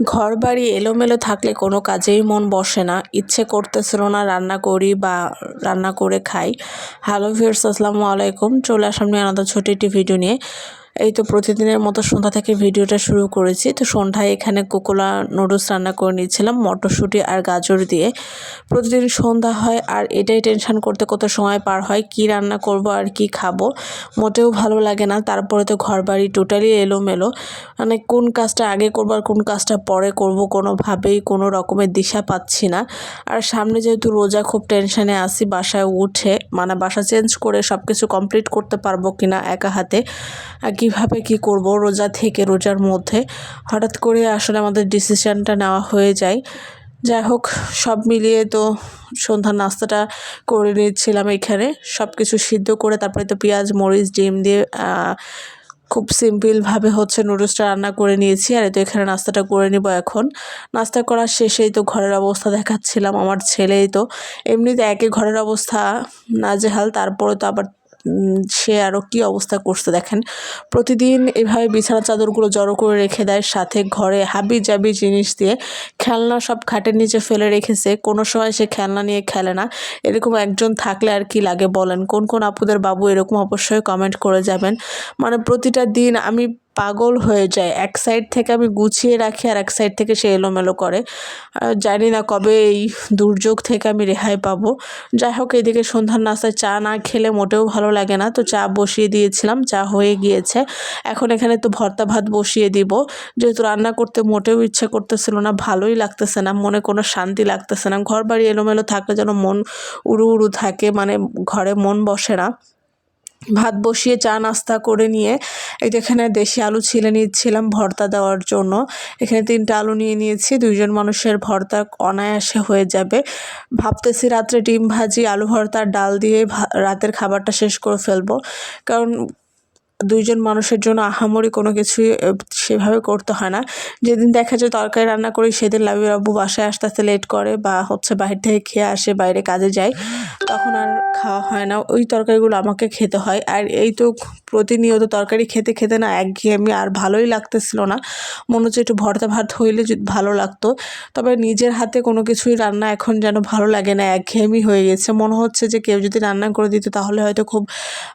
ঘর বাড়ি এলোমেলো থাকলে কোনো কাজেই মন বসে না। ইচ্ছে করতেছিল না রান্না করি বা রান্না করে খাই। হ্যালো ভিউর্স আসসালামু আলাইকুম। চলে আসলাম নিয়ে আলাদা ছোটো একটি ভিডিও নিয়ে। এই তো প্রতিদিনের মতো সন্ধ্যা থেকে ভিডিওটা শুরু করেছি। তো সন্ধ্যায় এখানে কোকোলা নুডলস রান্না করে নিয়েছিলাম, মটরশুঁটি আর গাজর দিয়ে। প্রতিদিন সন্ধ্যা হয় আর এটাই টেনশান করতে কত সময় পার হয়, কি রান্না করব আর কি খাব, মোটেও ভালো লাগে না। তারপরে তো ঘর বাড়ি টোটালি এলোমেলো। মানে কোন কাজটা আগে করব আর কোন কাজটা পরে করব কোনোভাবেই কোনো রকমের দিশা পাচ্ছি না। আর সামনে যেহেতু রোজা খুব টেনশানে আসি বাসায় উঠে মানে বাসা চেঞ্জ করে সব কিছু কমপ্লিট করতে পারব কিনা একা হাতে কীভাবে কি করব রোজা থেকে রোজার মধ্যে। হঠাৎ করে আসলে আমাদের ডিসিশানটা নেওয়া হয়ে যায়। যাই হোক, সব মিলিয়ে তো সন্ধ্যার নাস্তাটা করে নিচ্ছিলাম এখানে। সব কিছু সিদ্ধ করে তারপরে তো পেঁয়াজ, মরিচ, ডিম দিয়ে খুব সিম্পলভাবে হচ্ছে নুডলসটা রান্না করে নিয়েছি। আর তো এখানে নাস্তাটা করে নিব এখন। নাস্তা করার শেষেই তো ঘরের অবস্থা দেখাচ্ছিলাম আমার ছেলেই তো। এমনিতে একে ঘরের অবস্থা, নাজেহাল। তারপরে তো আবার সে আরও কী অবস্থা করছে দেখেন। প্রতিদিন এভাবে বিছানা চাদরগুলো জড়ো করে রেখে দেয়, সাথে ঘরে হাবি জাবি জিনিস দিয়ে খেলনা সব খাটের নিচে ফেলে রেখেছে। কোনো সময় সে খেলনা নিয়ে খেলে না। এরকম একজন থাকলে আর কি লাগে বলেন? কোন কোন আপুদের বাবু এরকম অবশ্যই কমেন্ট করে যাবেন। মানে প্রতিটা দিন আমি পাগল হয়ে যায়। এক সাইড থেকে আমি গুছিয়ে রাখি আর এক সাইড থেকে সে এলোমেলো করে। জানি না কবে এই দুর্যোগ থেকে আমি রেহাই পাবো। যাই হোক, এদিকে সন্ধ্যার নাস্তায় চা না খেলে মোটেও ভালো লাগে না। তো চা বসিয়ে দিয়েছিলাম, চা হয়ে গিয়েছে। এখন এখানে তো ভর্তা ভাত বসিয়ে দিব। যেহেতু রান্না করতে মোটেও ইচ্ছে করতেছিল না, ভালোই লাগতেছে না, মনে কোনো শান্তি লাগতেছে না। ঘর বাড়ি এলোমেলো থাকলে যেন মন উড়ু উড়ু থাকে মানে ঘরে মন বসে না। ভাত বসিয়ে চা নাস্তা করে নিয়ে, এই এখানে দেশি আলু ছিলে নিচ্ছিলাম ভর্তা দেওয়ার জন্য। এখানে তিনটা আলু নিয়ে নিয়েছি, দুইজন মানুষের ভর্তা অনায়াসে হয়ে যাবে। ভাবতেছি রাত্রে ডিম ভাজি, আলু ভর্তা, ডাল দিয়ে রাতের খাবারটা শেষ করে ফেলব। কারণ দুইজন মানুষের জন্য আহামরি কোনো কিছুই সেভাবে করতে হয় না। যেদিন দেখা যায় তরকারি রান্না করি, সেদিন লাবির আব্বু বাসায় আসতে আসতে লেট করে বা হচ্ছে বাইরে থেকে খেয়ে আসে, বাইরে কাজে যায়। তখন আর খাওয়া হয় না। ওই তরকারিগুলো আমাকে খেতে হয়। আর এই তো প্রতিনিয়ত তরকারি খেতে খেতে না একঘেয়েমি আর ভালোই লাগতেছিল না। মনে হচ্ছে একটু ভর্তা ভাত হইলে ভালো লাগতো। তবে নিজের হাতে কোনো কিছুই রান্না এখন যেন ভালো লাগে না, একঘেয়েমি হয়ে গেছে। মনে হচ্ছে যে কেউ যদি রান্না করে দিত তাহলে হয়তো খুব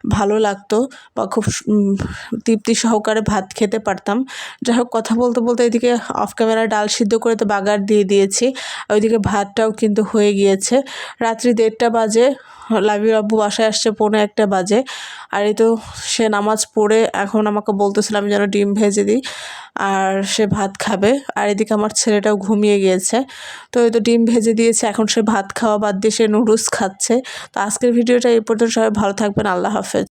ভালো লাগতো বা খুব তৃপ্তি সহকারে ভাত খেতে পারতাম। যাই হোক, কথা বলতে বলতে এদিকে অফ ক্যামেরা ডাল সিদ্ধ করে তো বাগার দিয়ে দিয়েছি। ওইদিকে ভাতটাও কিন্তু হয়ে গিয়েছে। রাত্রি দেড়টা বাজে লাবির আব্বু বাসায় আসছে পৌনে একটা বাজে। আর এই তো সে নামাজ পড়ে এখন আমাকে বলতেছিল আমি যেন ডিম ভেজে দিই, আর সে ভাত খাবে। আর এদিকে আমার ছেলেটাও ঘুমিয়ে গিয়েছে। তো এই তো ডিম ভেজে দিয়েছে, এখন সে ভাত খাওয়া বাদ দিয়ে সে নুডলস খাচ্ছে। তো আজকের ভিডিওটা এই পর্যন্ত, সবাই ভালো থাকবেন, আল্লাহ হাফেজ।